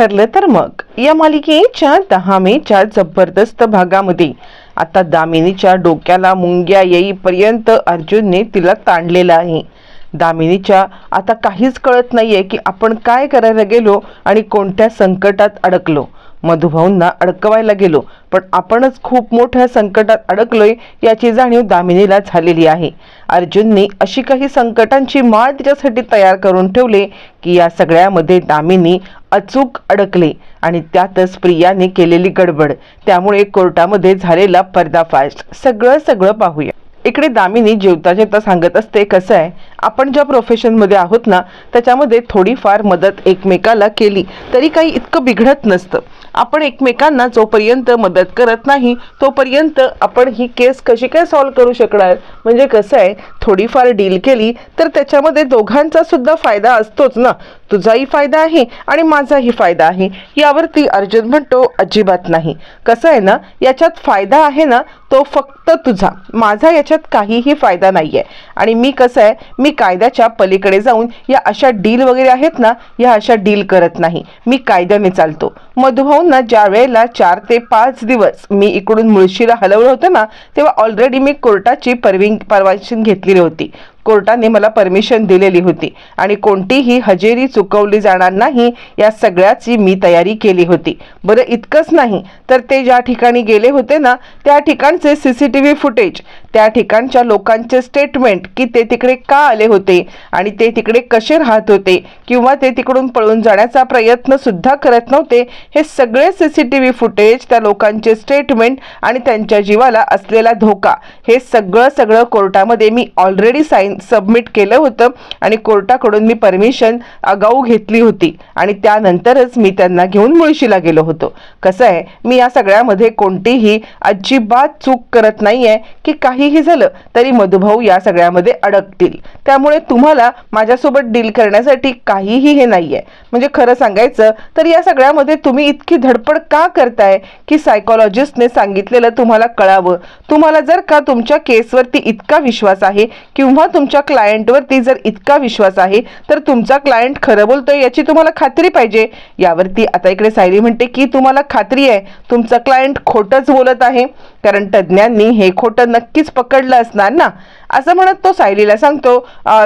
ठरलं तर मग. या मालिकेच्या दहा मेच्या जबरदस्त भागामध्ये. आता दामिनीच्या डोक्याला मुंग्या येईपर्यंत अर्जुनने तिला ताणलेलं आहे. दामिनीच्या आता काहीच कळत नाहीये की आपण काय करायला गेलो आणि कोणत्या संकटात अडकलो. मधुभाऊंना अडकवायला गेलो. पण आपणच खूप मोठ्या संकटात अडकलोय याची जाणीव दामिनीला झालेली आहे. अर्जुनने अशी काही संकटांची माळ तिच्यासाठी तयार करून ठेवले की या सगळ्यामध्ये दामिनी अचूक अडकले आणि त्यातच प्रियाने केलेली गडबड. त्यामुळे कोर्टामध्ये झालेला पर्दाफाश. सगळं सगळं पाहूया. इकडे दामिनी जेवता जेवता सांगत असते कसं आहे? आपण ज्या प्रोफेशनमध्ये आहोत ना त्याच्यामध्ये थोडीफार मदत एकमेकाला केली तरी काही इतकं बिघडत नसतं. आपण एकमेकांना जोपर्यंत मदत करत नाही तोपर्यंत आपण ही केस कशी काय सॉल्व्ह करू शकणार? म्हणजे कसं आहे थोडीफार डील केली तर त्याच्यामध्ये दोघांचा सुद्धा फायदा असतोच ना. तुझाही फायदा आहे आणि माझाही फायदा आहे. यावरती अर्जुन म्हणतो अजिबात नाही. कसं आहे ना याच्यात फायदा आहे ना तो फक्त तुझा. माझा याच्यात काहीही फायदा नाही आहे आणि मी कसं आहे मी कायद्याच्या पलीकडे जाऊन या अशा डील वगैरे आहेत ना या अशा डील करत नाही. मी कायद्याने चालतो. मधुभाऊंना ज्या वेळेला चार ते पाच दिवस मी इकडून मुळशीला हलवलं होतं ना तेव्हा ऑलरेडी मी कोर्टाची परविंग परवानगी घेतलेली होती. कोर्टाने मला परमिशन दिलेली होती. आणि कोणतीही हजेरी चुकवली जाणार नाही या सगळ्याची मी तयारी केली होती. बरं इतकंच नाही तर ते ज्या ठिकाणी गेले होते ना त्या ठिकाणचे C C T V footage त्या ठिकाणच्या लोकांचे स्टेटमेंट की ते तिकडे का आले होते आणि ते तिकडे कसे राहत होते किंवा ते तिकडून पळून जाण्याचा प्रयत्न सुद्धा करत नव्हते हे सगळे C C T V footage त्या लोकांचे स्टेटमेंट आणि त्यांच्या जीवाला असलेला धोका. हे सगळं सगळं कोर्टामध्ये मी ऑलरेडी साईन सबमिट केलं होतं आणि कोर्टाकडून मी परमिशन आगाऊ घेतली होती. आणि त्यानंतरच मी त्यांना घेऊन मुळशीला गेलो होतो. कसं आहे मी या सगळ्यामध्ये कोणतीही अजिबात चूक करत नाही आहे की काहीही झालं तरी मधुभाऊ या सगळ्यामध्ये अडकतील. त्यामुळे तुम्हाला माझ्यासोबत डील करण्यासाठी काहीही हे नाही आहे म्हणजे खरं सांगायचं तर या सगळ्यामध्ये तुम्ही इतकी धडपड का करताय की सायकॉलॉजिस्टने सांगितलेलं तुम्हाला कळावं? तुम्हाला जर का तुमच्या केसवरती इतका विश्वास आहे किंवा तुमच्या क्लायंटवरती जर इतका विश्वास आहे तर तुमचा क्लायंट खरं बोलतोय याची तुम्हाला खात्री पाहिजे. यावरती आता इकडे सायली म्हणते की तुम्हाला खात्री आहे तुमचा क्लायंट खोटंच बोलत आहे. कारण तज्ज्ञांनी हे खोटं नक्कीच पकडलं असणार ना? असं म्हणत तो सायलीला सांगतो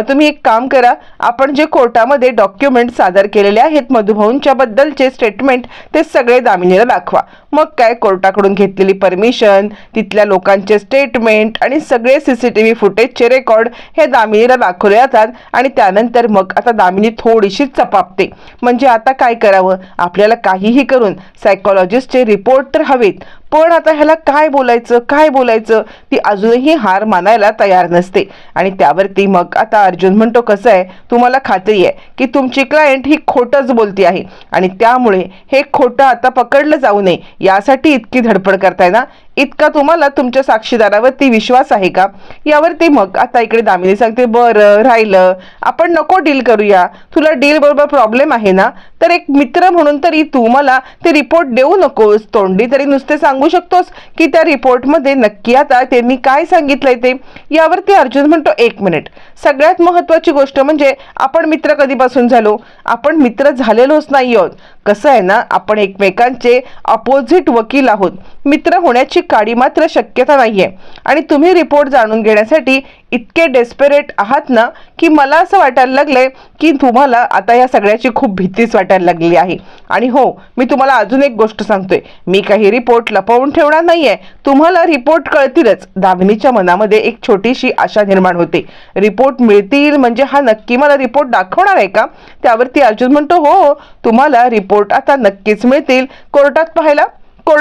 तुम्ही एक काम करा. आपण जे कोर्टामध्ये डॉक्युमेंट सादर केलेले आहेत मधुभाऊंच्या बद्दलचे स्टेटमेंट ते सगळे दामिनीला दाखवा. मग काय कोर्टाकडून घेतलेली परमिशन तिथल्या लोकांचे स्टेटमेंट आणि सगळे सी सी टी व्ही फुटेजचे रेकॉर्ड हे दामिनीला दाखवले जातात आणि त्यानंतर मग आता दामिनी थोडीशी चपापते. म्हणजे आता काय करावं? आपल्याला काहीही करून सायकॉलॉजिस्टचे रिपोर्ट तर हवेत. पण आता ह्याला काय बोलायचं? काय बोलायचं? ती अजूनही हार मानायला तयार नसते. आणि त्यावरती मग आता अर्जुन म्हणतो कसं आहे? तुम्हाला खात्री आहे की तुमची क्लायंट ही खोटंच बोलती आहे. आणि त्यामुळे हे खोटं आता पकडलं जाऊ नये. यासाठी इतकी धडपड करताय ना? इतका तुम्हाला तुमच्या साक्षीदारावरती विश्वास आहे का? यावरती मग आता इकडे दामिनी सांगते बरं राहिलं. आपण नको डील करूया. तुला डील बरोबर प्रॉब्लेम आहे ना? तर एक मित्र म्हणून तरी तू मला ते रिपोर्ट देऊ नकोस तोंडी तरी नुसते सांगू शकतोस की त्या रिपोर्टमध्ये नक्की आता त्यांनी काय सांगितलंय ते? यावरती अर्जुन म्हणतो एक मिनिट सगळ्यात महत्त्वाची गोष्ट म्हणजे आपण मित्र कधीपासून झालो? आपण मित्र झालेलोच नाही आहोत. कसं आहे ना? आपण एकमेकांचे अपोजिट वकील आहोत. मित्र होण्याची काडी मात्र शक्यता नाहीये. आणि तुम्ही रिपोर्ट जाणून घेण्यासाठी इतके डेस्परेट आहात ना की मला असं वाटायला लागलंय की तुम्हाला आता या सगळ्याची खूप भीतीच वाटायला लागली आहे. आणि हो मी तुम्हाला अजून एक गोष्ट सांगतोय. मी काही रिपोर्ट लपवून ठेवणार नाहीये. तुम्हाला रिपोर्ट कळतीलच. दामिनीच्या मनामध्ये एक छोटीशी आशा निर्माण होते. रिपोर्ट मिळतील म्हणजे हा नक्की मला रिपोर्ट दाखवणार आहे का? त्यावरती अर्जुन म्हणतो हो, हो तुम्हाला रिपोर्ट आता नक्कीच मिळतील. कोर्टात पाहायला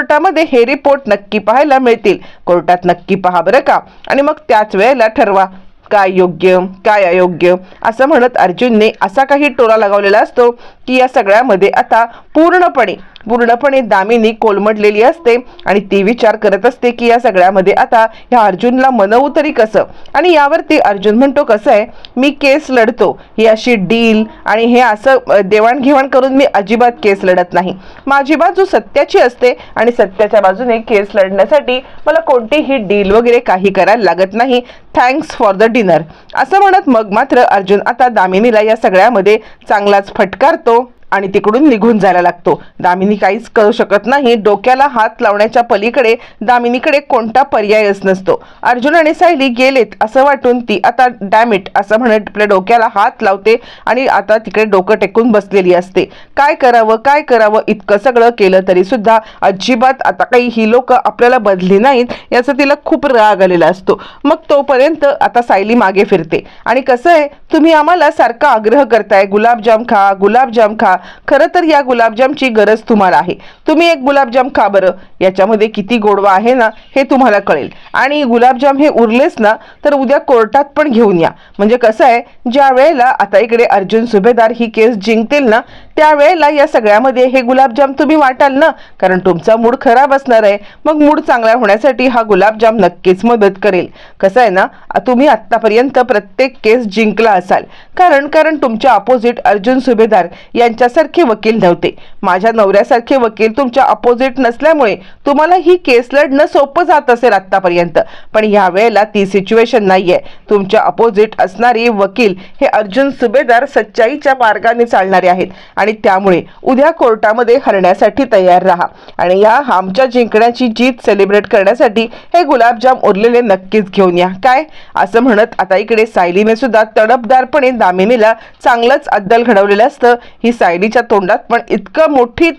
कोर्टामध्ये हे रिपोर्ट नक्की पाहायला मिळतील. कोर्टात नक्की पहा बरं का. आणि मग त्याच वेळेला ठरवा काय योग्य काय अयोग्य? असं म्हणत अर्जुनने असा काही टोला लगावलेला असतो की या सगळ्यामध्ये आता पूर्णपणे पूर्णपणे दामिनी कोलमडलेली असते आणि ती विचार करत असते की या सगळ्यामध्ये आता ह्या अर्जुनला मनवू तरी कसं? आणि यावरती अर्जुन म्हणतो कसं आहे? मी केस लढतो. ही अशी डील आणि हे असं देवाणघेवाण करून मी अजिबात केस लढत नाही. माझी बाजू सत्याची असते आणि सत्याच्या बाजूने केस लढण्यासाठी मला कोणतीही डील वगैरे काही करायला लागत नाही. Thanks for the dinner. असं म्हणत मग मात्र अर्जुन आता दामिनीला या सगळ्यामध्ये चांगलाच फटकारतो. आणि तिकडून निघून जायला लागतो. दामिनी काहीच करू शकत नाही. डोक्याला हात लावण्याच्या पलीकडे दामिनीकडे कोणता पर्यायच नसतो. अर्जुन आणि सायली गेलेत असं वाटून ती आता डॅमिट असं म्हणत आपल्या डोक्याला हात लावते आणि आता तिकडे डोकं टेकून बसलेली असते. काय करावं काय करावं इतकं सगळं केलं तरी सुद्धा अजिबात आता काही ही लोक आपल्याला बदली नाहीत याचा तिला खूप राग आलेला असतो. मग तोपर्यंत आता सायली मागे फिरते. आणि कसं आहे तुम्ही आम्हाला सारखा आग्रह करताय. गुलाबजाम खा गुलाबजाम खा. खरं तर या गुलाबजामची गरज तुम्हाला आहे. तुम्ही एक गुलाबजाम खा बरं. याच्यामध्ये किती गोडवा आहे ना हे तुम्हाला कळेल. आणि गुलाबजाम हे उरलेच ना तर उद्या कोर्टात पण घेऊन या. म्हणजे कसं आहे ज्या वेळेला आता इकडे अर्जुन सुभेदार ही केस जिंकतील ना त्यावेळेला या सगळ्यामध्ये हे गुलाबजाम तुम्ही वाटाल ना? कारण तुमचा मूड खराब असणार आहे. मग मूड चांगला होण्यासाठी हा गुलाबजाम नक्कीच मदत करेल. कसं आहे ना तुम्ही आत्तापर्यंत प्रत्येक केस जिंकला असाल. कारण कारण तुमच्या अपोजिट अर्जुन सुभेदार यांच्यासारखे वकील नव्हते. माझ्या नवऱ्यासारखे वकील तुमच्या अपोजिट नसल्यामुळे तुम्हाला ही केस लढणं सोपं जात असेल आत्तापर्यंत. पण ह्या वेळेला ती सिच्युएशन नाही आहे तुमच्या अपोजिट असणारी वकील हे अर्जुन सुभेदार सच्चाईच्या मार्गाने चालणारे आहेत. आणि त्यामुळे उद्या कोर्टामध्ये हरण्यासाठी तयार राहा. आणि या आमच्या जिंकण्याची जीत सेलिब्रेट करण्यासाठी हे गुलाबजाम उरलेले नक्कीच घेऊन या. काय? असं म्हणत आता इकडे सायलीने सुद्धा तडपदारपणे दामिनीला चांगलंच अद्दल घडवलेलं असतं. ही सायलीच्या तोंडात पण इतकं मोठी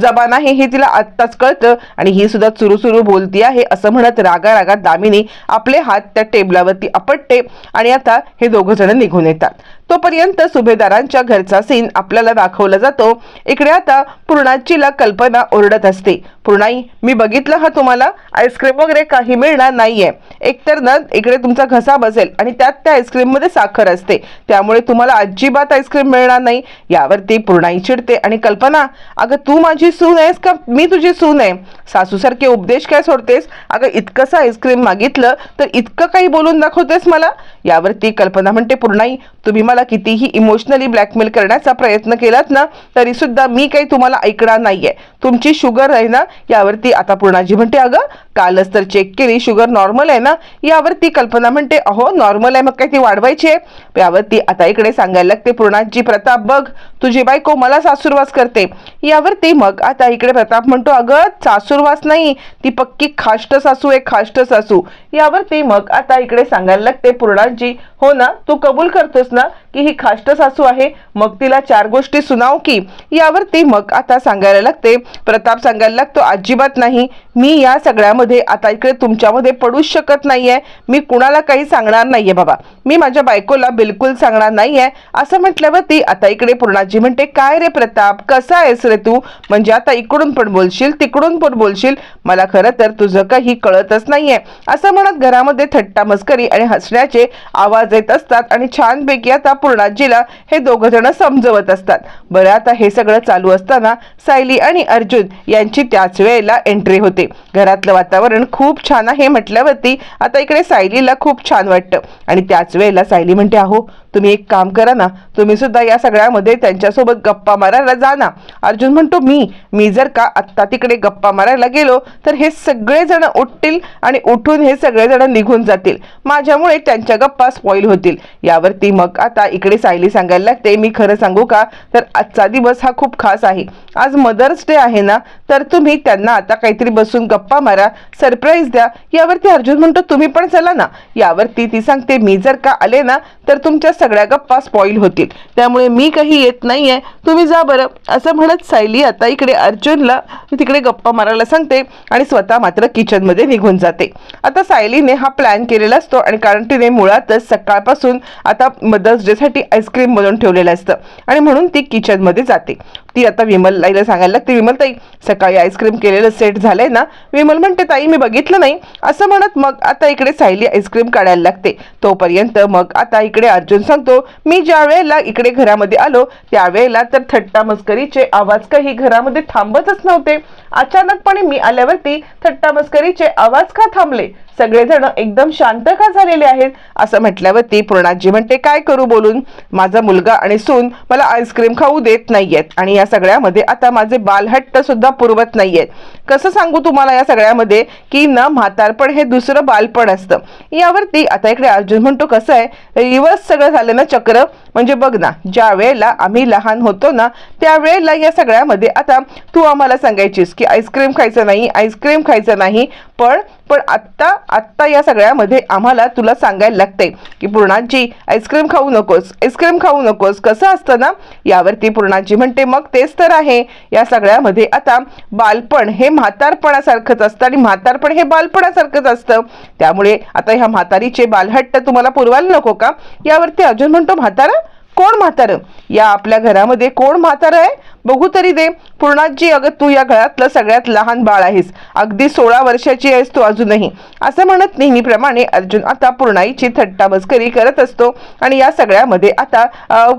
जबान आहे हे तिला आत्ताच कळतं. आणि ही सुद्धा सुरू सुरू बोलती आहे असं म्हणत रागा रागात दामिनी आपले हात त्या टेबलावरती आपटते. आणि आता हे दोघं जण निघून येतात. तोपर्यंत सुभेदारांच्या घरचा सीन आपल्याला दाखवला जातो. इकडे आता पूर्णाचीला कल्पना ओरडत असते. पूर्णाई मी बघितलं हा तुम्हाला. आईस्क्रीम वगैरे काही मिळणार नाहीये. एकतर ना इकडे तुमचा घसा बसेल आणि त्यात त्या आईस्क्रीममध्ये साखर असते. त्यामुळे तुम्हाला अजिबात आईस्क्रीम मिळणार नाही. यावरती पूर्णाई चिडते आणि कल्पना अगं तू माझी सून आहेस का? मी तुझी सून आहे. सासूसारखे उपदेश काय सोडतेस? अगं इतकंसं आईस्क्रीम मागितलं तर इतकं काही बोलून दाखवतेस मला? यावरती कल्पना म्हणते पूर्णाई तुम्ही मला कितीही इमोशनली ब्लॅकमेल करण्याचा प्रयत्न केलात ना तरीसुद्धा मी काही तुम्हाला ऐकणार नाहीये. तुमची शुगर आहे ना यावरती आता पूर्णाजी म्हणते अगं कालच तर चेक केली. शुगर नॉर्मल आहे ना? यावर ती कल्पना म्हणते अहो नॉर्मल आहे मग काय ती वाढवायची आहे? यावरती आता इकडे सांगायला लागते पूर्णाजी प्रताप बघ तुझी बायको मला सासूरवास करते. यावर ती मग आता इकडे प्रताप म्हणतो अगं सासूरवास नाही ती पक्की खाष्ट सासू आहे खाष्ट सासू. यावरती मग आता इकडे सांगायला लागते पूर्णाजी हो ना तू कबूल करतोस ना की ही खाष्ट सासू आहे? मग तिला चार गोष्टी सुनाव की. यावर ती मग आता सांगायला लागते प्रताप सांगायला लागतो अजिबात नाही मी या सगळ्यामध्ये आता इकडे तुमच्यामध्ये पडूच शकत नाहीये. मी कुणाला काही सांगणार नाहीये बाबा. मी माझ्या बायकोला बिलकुल सांगणार नाहीये. असं म्हटल्यावरती आता इकडे पूर्णाजी म्हणते काय रे प्रताप? कसा आहेस रे तू? म्हणजे आता इकडून पण बोलशील तिकडून पण बोलशील. मला खरं तर तुझं काही कळतच नाहीये. असं म्हणत घरामध्ये थट्टा मस्करी आणि हसण्याचे आवाज येत असतात आणि छानपैकी आता पूर्णाजीला हे दोघं जण समजवत असतात. बरं आता हे सगळं चालू असताना सायली आणि अर्जुन यांची त्याच वेळेला एंट्री होते. घरातलं वातावरण खूप छान आहे म्हटल्यावरती आता इकडे सायलीला खूप छान वाटतं. आणि त्याच वेळेला सायली म्हणते अहो तुम्ही एक काम करा ना तुम्ही सुद्धा या सगळ्यामध्ये त्यांच्यासोबत गप्पा मारायला जा ना. अर्जुन म्हणतो मी मी जर का आत्ता तिकडे गप्पा मारायला गेलो तर हे सगळेजण उठतील आणि उठून हे सगळेजण निघून जातील. माझ्यामुळे त्यांच्या गप्पा स्पॉईल होतील. यावरती मग आता इकडे सायली सांगायला लागते मी खरं सांगू का? तर आजचा दिवस हा खूप खास आहे. आज मदर्स डे आहे ना तर तुम्ही त्यांना आता काहीतरी बसून गप्पा मारा सरप्राईज द्या. यावरती अर्जुन म्हणतो तुम्ही पण चला ना. यावरती ती सांगते मी जर का आले ना तर तुमच्या सगळ्या गप्पा स्पॉईल होतील. त्यामुळे मी काही येत नाहीये. तुम्ही जा बरं. असं म्हणत सायली आता इकडे अर्जुनला तिकडे गप्पा मारायला सांगते आणि स्वतः मात्र किचनमध्ये निघून जाते. आता सायलीने हा प्लॅन केलेला असतो आणि कारण तिने मुळातच सकाळपासून आता मदर्स डेसाठी आईस्क्रीम बनवून ठेवलेलं असतं आणि म्हणून ती किचनमध्ये जाते. ती आता विमलला सांगायला लागते विमल ताई सकाळी आईस्क्रीम केलेलं सेट झालंय ना? विमल म्हणते ताई मी बघितलं नाही. असं म्हणत मग आता इकडे सायली आईस्क्रीम काढायला लागते. तोपर्यंत मग आता इकडे अर्जुन सांगतो मी ज्या वेळेला इकडे घरामध्ये आलो त्यावेळेला तर थट्टा मस्करीचे आवाज काही घरामध्ये थांबतच नव्हते. अचानकपणे मी आल्यावरती थट्टा मस्करीचे आवाज का थांबले? सगळेजण एकदम शांत का झालेले आहेत? असं म्हटल्यावरती पूर्णाजी म्हणते काय करू बोलून? माझा मुलगा आणि सून मला आईस्क्रीम खाऊ देत नाहीयेत आणि या सगळ्यामध्ये आता माझे बालहट्ट सुद्धा पुरवत नाहीयेत. कसं सांगू तुम्हाला या सगळ्यामध्ये की ना म्हातारपण हे दुसरं बालपण असतं. यावरती आता इकडे अर्जुन म्हणतो कसं आहे? रिवर्स सगळं झालं ना चक्र? म्हणजे बघ ना ज्या वेळेला आम्ही लहान होतो ना त्यावेळेला या सगळ्यामध्ये आता तू आम्हाला सांगायचीस की आईस्क्रीम खायचं नाही आईस्क्रीम खायचं नाही पण पण आत्ता आत्ता या सगळ्यामध्ये आम्हाला तुला सांगायला लागते की पूर्णाजी आईस्क्रीम खाऊ नकोस आईस्क्रीम खाऊ नकोस. कसं असतं ना? यावरती पूर्णाजी म्हणते मग तेच तर आहे. या सगळ्यामध्ये आता बालपण हे म्हातारपणासारखंच असतं आणि म्हातारपण हे बालपणासारखंच असतं. त्यामुळे आता ह्या म्हातारीचे बालहट्ट तुम्हाला पुरवायला नको का? यावरती अर्जुन म्हणतो म्हातारा? कोण म्हातारं? या आपल्या घरामध्ये कोण म्हातारं आहे? बघू तरी दे. पूर्णाजी अगं तू या घरातलं सगळ्यात लहान बाळ आहेस. अगदी सोळा वर्षाची आहेस तू अजूनही. असं म्हणत नेहमीप्रमाणे अर्जुन आता पूर्णाईची थट्टा मस्करी करत असतो आणि या सगळ्यामध्ये आता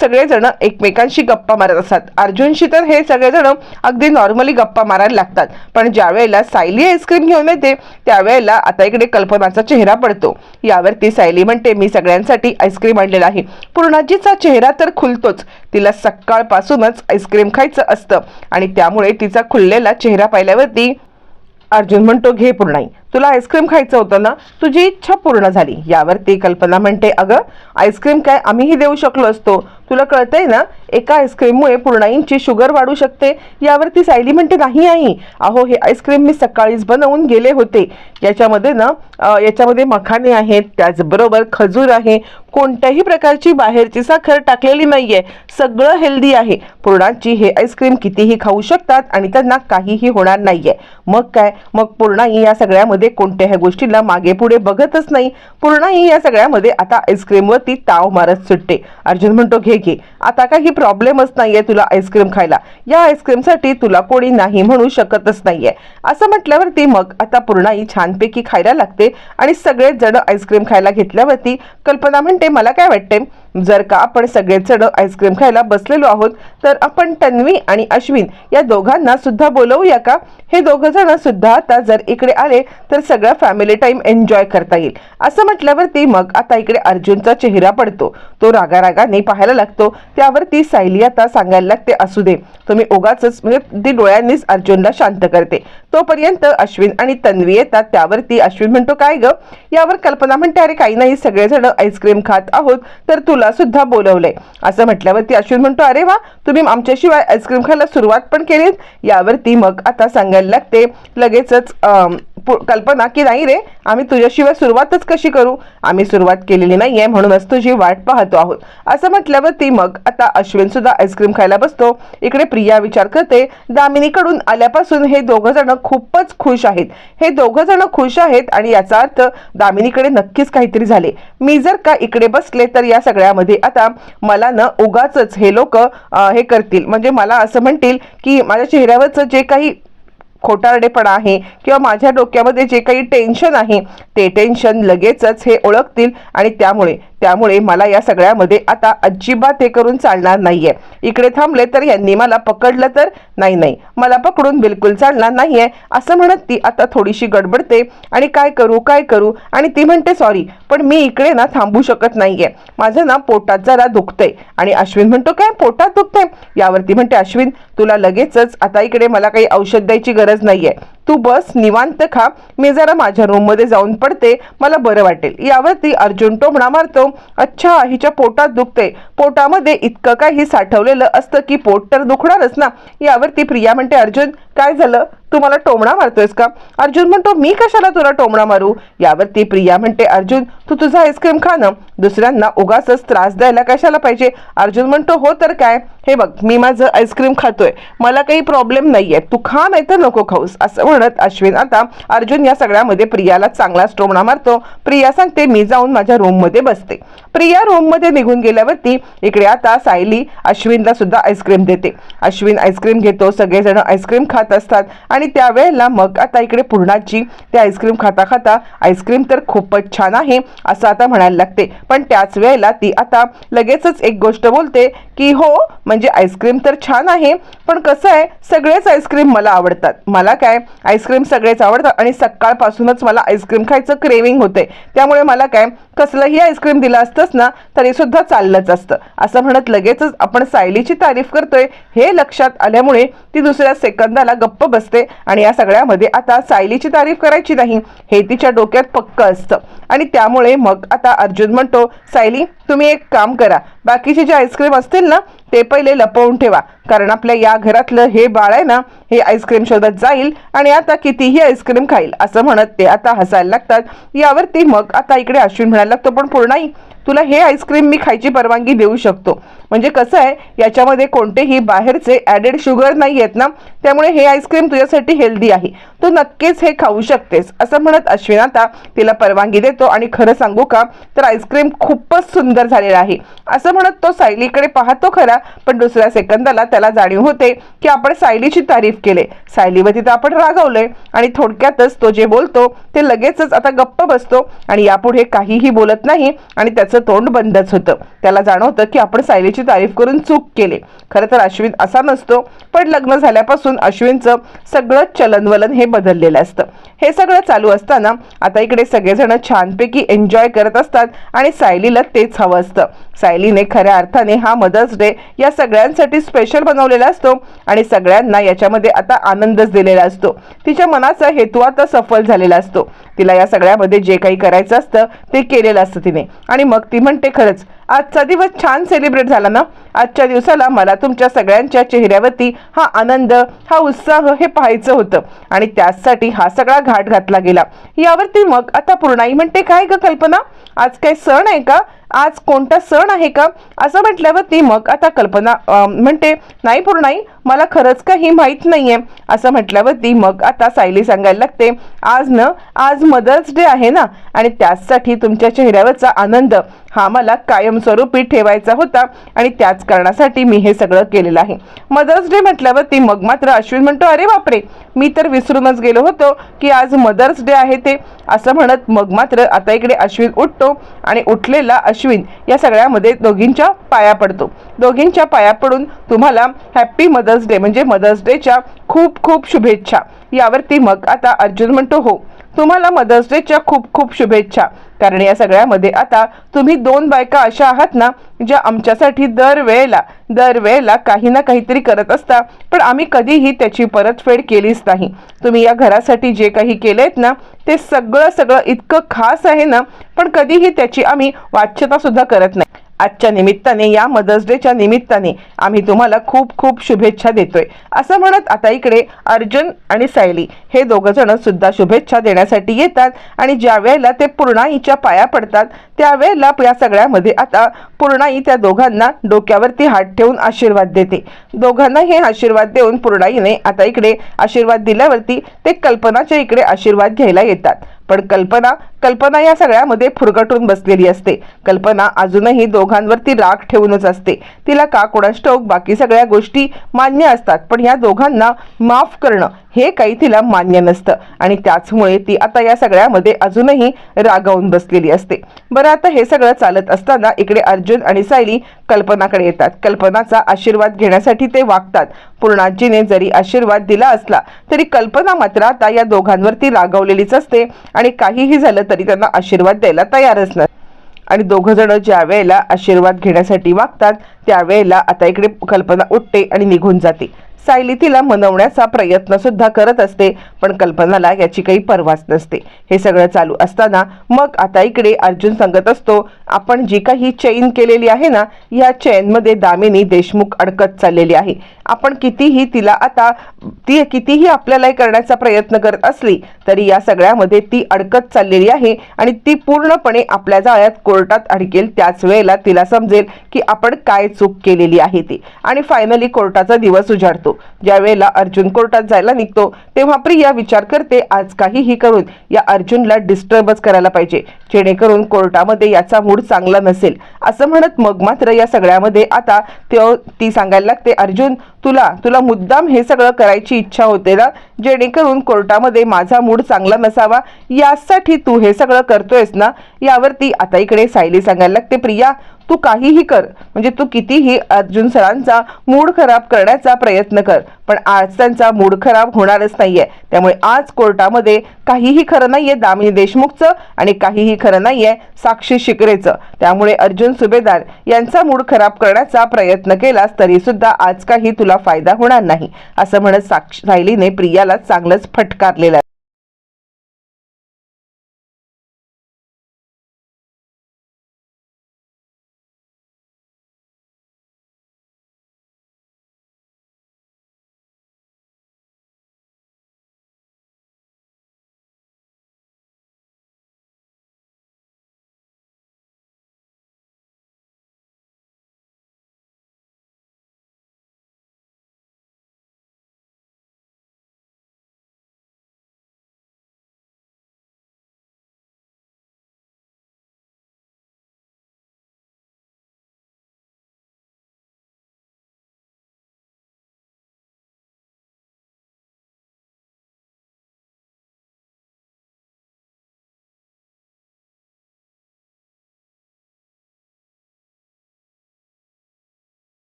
सगळेजण एकमेकांशी गप्पा मारत असतात. अर्जुनशी तर हे सगळेजण अगदी नॉर्मली गप्पा मारायला लागतात. पण ज्या वेळेला सायली आईस्क्रीम घेऊन येते त्यावेळेला आता इकडे कल्पनाचा चेहरा पडतो. यावरती सायली म्हणते मी सगळ्यांसाठी आईस्क्रीम आणलेला आहे. पूर्णाजीचा चेहरा तर खुलतोच. तिला सकाळपासूनच आईस्क्रीम खायचं असतं. आणि त्यामुळे तिचा खुललेला चेहरा पाहिल्यावरती अर्जुन म्हणतो घे पूर्णाई. तुला आईस्क्रीम खायचं होतं ना तुझी इच्छा पूर्ण झाली. यावर ती कल्पना म्हणते अगं आईस्क्रीम काय आम्हीही देऊ शकलो असतो. तुला कळतंय ना एका आईस्क्रीममुळे पूर्णाईंची शुगर वाढू शकते. यावरती सायली म्हणते नाही आई. अहो हे आईस्क्रीम मी सकाळीच बनवून गेले होते. याच्यामध्ये ना याच्यामध्ये मखाने आहेत त्याचबरोबर खजूर आहे. कोणत्याही प्रकारची बाहेरची साखर टाकलेली नाहीये. सगळं हेल्दी आहे. पूर्णाची हे आईस्क्रीम कितीही खाऊ शकतात आणि त्यांना काहीही होणार नाहीये. मग काय? मग पूर्णाई या सगळ्यामध्ये कोणत्याही गोष्टीला मागे पुढे बघतच नाही. पूर्णाही या सगळ्यामध्ये आता आईस्क्रीमवरती ताव मारत सुटते. अर्जुन म्हणतो घे घे. आता काही प्रॉब्लेमच नाहीये तुला आईस्क्रीम खायला. या आईस्क्रीमसाठी तुला कोणी नाही म्हणू शकतच नाहीये. असं म्हटल्यावरती मग आता पूर्णाई छानपैकी खायला लागते आणि सगळेच जण आईस्क्रीम खायला घेतल्यावरती कल्पना म्हणते मला काय वाटते जर का आपण सगळेच जण आईस्क्रीम खायला बसलेलो आहोत तर आपण तन्वी आणि अश्विन या दोघांना सुद्धा बोलवूया का? हे दोघं जण सुद्धा आता जर इकडे आले तर सगळा फॅमिली टाईम एन्जॉय करता येईल. असं म्हटल्यावरती मग आता इकडे अर्जुनचा चेहरा पडतो. तो रागारागाने पाहायला लागतो. त्यावरती सायली आता सांगायला लागते असू दे. तुम्ही उगाच म्हणजे ती डोळ्यांनीच अर्जुनला शांत करते. तोपर्यंत अश्विन आणि तन्वी येतात. त्यावरती अश्विन म्हणतो काय ग? यावर कल्पना म्हणते अरे काही नाही. सगळेजण आईस्क्रीम खात आहोत. तर तुला सुद्धा बोलवलंय. असं म्हटल्यावरती अश्विन म्हणतो अरे वा! तुम्ही आमच्याशिवाय आईस्क्रीम खायला सुरुवात पण केलीत? यावरती मग आता सांगायला लागते. लगेचच अं, कल्पना की नाही रे आम्ही तुझ्याशिवाय सुरुवातच कशी करू? आम्ही सुरुवात केलेली नाहीये म्हणूनच तुझी वाट पाहतो आहोत. असं म्हटल्यावरती मग आता अश्विन सुद्धा आईस्क्रीम खायला बसतो. इकडे प्रिया विचार करते दामिनीकडून आल्यापासून हे दोघं जण खूपच खुश आहेत. हे दोघं जण खुश आहेत आणि याचा अर्थ दामिनीकडे नक्कीच काहीतरी झाले. मी जर का इकडे बसले तर या सगळ्यामध्ये आता मला न उगाच हे लोक हे करतील. म्हणजे मला असं म्हणतील की माझ्या चेहऱ्यावरचं जे काही खोटारडेपणा आहे किंवा माझ्या डोक्यामध्ये जे काही टेन्शन आहे ते टेन्शन लगेचच हे ओळखतील आणि त्यामुळे त्यामुळे मला या सगळ्यामध्ये आता अजिबात हे करून चालणार नाहीये. इकडे थांबले तर यांनी मला पकडलं तर नाही नाही. मला पकडून बिलकुल चालणार नाहीये असं म्हणत ती आता थोडीशी गडबडते. आणि काय करू काय करू? आणि ती म्हणते सॉरी पण मी इकडे ना थांबू शकत नाहीये. माझं ना पोटात जरा दुखतंय. आणि अश्विन म्हणतो काय पोटात दुखतंय? यावरती म्हणते अश्विन तुला लगेचच आता इकडे मला काही औषध द्यायची गरज नाहीये. तू बस निवांत खा. मी जरा माझ्या रूममध्ये जाऊन पडते. मला बरं वाटेल. यावरती अर्जुन टोमणा मारतो. अच्छा हिच्या पोटात दुखते पोटामध्ये इतकं काही साठवलेलं असतं की पोट तर दुखणारच ना. यावरती प्रिया म्हणते अर्जुन काय झालं? तू मला टोमणा मारतोयस का? अर्जुन म्हणतो मी कशाला तुला टोमणा मारू? यावरती प्रिया म्हणते अर्जुन तू तुझा आईस्क्रीम खा ना. दुसऱ्यांना उगाच त्रास द्यायला कशाला पाहिजे? अर्जुन म्हणतो हो तर काय? हे बघ मी माझं आईस्क्रीम खातोय. मला काही प्रॉब्लेम नाहीये. तू खा नाही तर नको खाऊस. असं म्हणत अश्विन आता अर्जुन या सगळ्यामध्ये प्रियाला चांगलाच टोमणा मारतो. प्रिया सांगते मी जाऊन माझ्या रूममध्ये बसते. प्रिया रूममध्ये निघून गेल्यावरती इकडे आता सायली अश्विनला सुद्धा आईस्क्रीम देते. अश्विन आईस्क्रीम घेतो सगळेजण आईस्क्रीम खा खात असतात. आणि त्यावेळेला मग आता इकडे पूर्णाची ते आईस्क्रीम खाता खाता आईस्क्रीम तर खूपच छान आहे असं आता म्हणायला लागते. पण त्याच वेळेला ती आता लगेचच एक गोष्ट बोलते की हो म्हणजे आईस्क्रीम तर छान आहे पण कसं आहे सगळेच आईस्क्रीम मला आवडतात. मला काय आईस्क्रीम सगळेच आवडतात आणि सकाळपासूनच मला आईस्क्रीम खायचं क्रेविंग होते. त्यामुळे मला काय कसलंही आईस्क्रीम दिलं असतंच ना तरी सुद्धा चाललंच असतं. असं म्हणत लगेचच आपण सायलीची तारीफ करतोय. हे लक्षात आल्यामुळे ती दुसऱ्या सेकंदाला गप्प बसते आणि या सगळ्यामध्ये आता सायलीची तारीफ करायची नाही हे तिच्या डोक्यात पक्क असतं. आणि त्यामुळे मग आता अर्जुन म्हणतो सायली तुम्ही एक काम करा. बाकीचे जे आईस्क्रीम असतील ना ते पहिले लपवून ठेवा. कारण आपल्या या घरातलं हे बाळ आहे ना हे आईस्क्रीम शोधत जाईल आणि आता कितीही आईस्क्रीम खाईल असं म्हणत ते आता हसायला लागतात. यावरती मग आता इकडे अश्विन म्हणायला लागतो पण पूर्णाई तुला हे आईस्क्रीम मी खायची परवानगी देऊ शकतो. म्हणजे कसं आहे याच्यामध्ये कोणतेही बाहेरचे ॲडेड शुगर नाही आहेत ना त्यामुळे हे आईस्क्रीम तुझ्यासाठी हेल्दी आहे. तू नक्कीच हे खाऊ शकतेस. असं म्हणत अश्विन आता तिला परवानगी देतो आणि खरं सांगू का तर आईस्क्रीम खूपच सुंदर झालेला आहे. असं म्हणत तो सायलीकडे पाहतो खरा पण दुसऱ्या सेकंदाला त्याला जाणीव होते की आपण सायलीची तारीफ केले. सायलीवरती तर आपण रागवलंय आणि थोडक्यातच तो जे बोलतो ते लगेचच आता गप्प बसतो आणि यापुढे काहीही बोलत नाही आणि त्याचं तोंड बंदच होतं. त्याला जाणवतं की आपण सायलीची तारीफ करून चूक केले. खरं तर अश्विन असा नसतो पण लग्न झाल्यापासून अश्विनचं सगळं चलनवलन हे बदललेलं असतं. हे सगळं चालू असताना आता इकडे सगळेजण छानपैकी एन्जॉय करत असतात आणि सायलीला तेच हवं असतं. सायलीने खऱ्या अर्थाने हा मदर्स डे या सगळ्यांसाठी स्पेशल बनवलेला असतो आणि सगळ्यांना याच्यामध्ये आता आनंदच दिलेला असतो. तिच्या मनाचा हेतू आता सफल झालेला असतो. तिला या सगळ्यामध्ये जे काही करायचं असतं ते केलेलं असतं तिने. आणि मग ती म्हणते खरंच. आजचा दिवस छान सेलिब्रेट झाला ना? आजच्या दिवसाला मला तुमच्या सगळ्यांच्या चेहऱ्यावरती हा आनंद हा उत्साह हे पाहायचं होतं. आणि त्याचसाठी हा सगळा घाट घातला गेला. यावरती मग आता पूर्णाई म्हणते काय ग कल्पना? आज काय सण आहे का? आज कोणता सण आहे का? असं म्हटल्यावरती मग आता कल्पना म्हणते नाही पूर्णाई मला खरंच काही माहीत नाही आहे असं म्हटल्यावरती मग आता सायली सांगायला लागते आज न आज मदर्स डे आहे ना आणि त्याचसाठी तुमच्या चेहऱ्यावरचा आनंद हा मला कायमस्वरूपी ठेवायचा होता आणि त्याच कारणासाठी मी हे सगळं केलेलं आहे. मदर्स डे म्हटल्यावरती मग मात्र अश्विन म्हणतो अरे बापरे मी तर विसरूनच गेलो होतो की आज मदर्स डे आहे ते. असं म्हणत मग मात्र आता इकडे अश्विन उठतो आणि उठलेला अश्विन या सगळ्यामध्ये दोघींच्या पाया पडतो. दोघींच्या पाया पडून तुम्हाला हॅप्पी मदर्स डे म्हणजे मदर्स डेच्या खूप खूप शुभेच्छा. यावरती मग आता अर्जुन म्हणतो हो तुम्हाला मदर्स डेच्या खूप खूप शुभेच्छा. कारण या सगळ्यामध्ये आता तुम्ही दोन बायका अशा आहात ना ज्या आमच्यासाठी दरवेळेला दरवेळेला काही ना काहीतरी करत असता पण आम्ही कधीही त्याची परतफेड केलीच नाही. तुम्ही या घरासाठी जे काही केलेत ना ते सगळं सगळं इतकं खास आहे ना पण कधीही त्याची आम्ही वाच्यता सुद्धा करत नाही. आजच्या निमित्ताने या मदर्स डेच्या निमित्ताने आम्ही तुम्हाला खूप खूप शुभेच्छा देतोय. असं म्हणत आता इकडे अर्जुन आणि सायली हे दोघंजण सुद्धा शुभेच्छा देण्यासाठी येतात आणि ज्या वेळेला ते पूर्णाईच्या पाया पडतात त्यावेळेला या सगळ्यामध्ये आता पूर्णाई त्या दोघांना डोक्यावरती हात ठेवून आशीर्वाद देते. दोघांना हे आशीर्वाद देऊन पूर्णाईने आता इकडे आशीर्वाद दिल्यावरती ते कल्पनाच्या इकडे आशीर्वाद घ्यायला येतात. पण कल्पना कल्पना या सगळ्यामध्ये फुरगटून बसलेली असते. कल्पना अजूनही दोघांवरती राग ठेवूनच असते. तिला का कोणास ठाऊक बाकी सगळ्या गोष्टी मान्य असतात. पण या दोघांना माफ करणं हे काही तिला मान्य नसतं. आणि त्याचमुळे ती आता या सगळ्यामध्ये अजूनही रागावून बसलेली असते. बरं आता हे सगळं चालत असताना इकडे अर्जुन आणि सायली कल्पनाकडे येतात. कल्पनाचा आशीर्वाद घेण्यासाठी ते वागतात. पूर्णाजीने जरी आशीर्वाद दिला असला तरी कल्पना मात्र आता या दोघांवरती रागवलेलीच असते. आणि काहीही झालं तरी त्यांना आशीर्वाद द्यायला तयारच नाही. आणि दोघं जण ज्या वेळेला आशीर्वाद घेण्यासाठी वागतात त्यावेळेला आता इकडे कल्पना उठते आणि निघून जाते. सायली तिला मनवण्याचा प्रयत्न सुद्धा करत असते पण कल्पनाला याची काही परवाच नसते. हे सगळं चालू असताना मग आता इकडे अर्जुन सांगत असतो आपण जी काही चैन केलेली आहे ना या चैनमध्ये दामिनी देशमुख अडकत चाललेली आहे. आपण कितीही तिला आता ती कितीही आपल्यालाही करण्याचा प्रयत्न करत असली तरी या सगळ्यामध्ये ती अडकत चाललेली आहे आणि ती पूर्णपणे आपल्या जाळ्यात कोर्टात अडकेल. त्याच वेळेला तिला समजेल की आपण काय चूक केलेली आहे ती. आणि फायनली कोर्टाचा दिवस उजाडतो. ज्या ज्यावेळेला अर्जुन कोर्टात जायला निघतो तेव्हा प्रिया विचार करते आज काहीही करून या अर्जुनला डिस्टर्बच करायला पाहिजे. जेणेकरून कोर्टामध्ये याचा मूड चांगला नसेल. असं म्हणत मग मात्र या सगळ्यामध्ये आता त्यो ती सांगायला लागते अर्जुन तुला तुला मुद्दाम हे सगळं करायची इच्छा होते ना? जेणेकरून कोर्टामध्ये माझा मूड चांगला नसावा यासाठी तू हे सगळं करतोयस ना? यावरती आता इकडे सायली सांगायला लागते प्रिया तू काहीही कर. म्हणजे तू कितीही अर्जुन सरांचा मूड खराब करण्याचा प्रयत्न कर पण आज त्यांचा मूड खराब होणारच नाहीये. त्यामुळे आज कोर्टामध्ये काहीही खरं नाहीये दामिनी देशमुखचं आणि काहीही खरं नाहीये साक्षी शिकरेचं. त्यामुळे अर्जुन सुभेदार यांचा मूड खराब करण्याचा प्रयत्न केलास तरी सुद्धा आज काही तुला फायदा होणार नाही असं म्हणत साक्ष सायलीने प्रियाला चांगलंच फटकारलेलं आहे.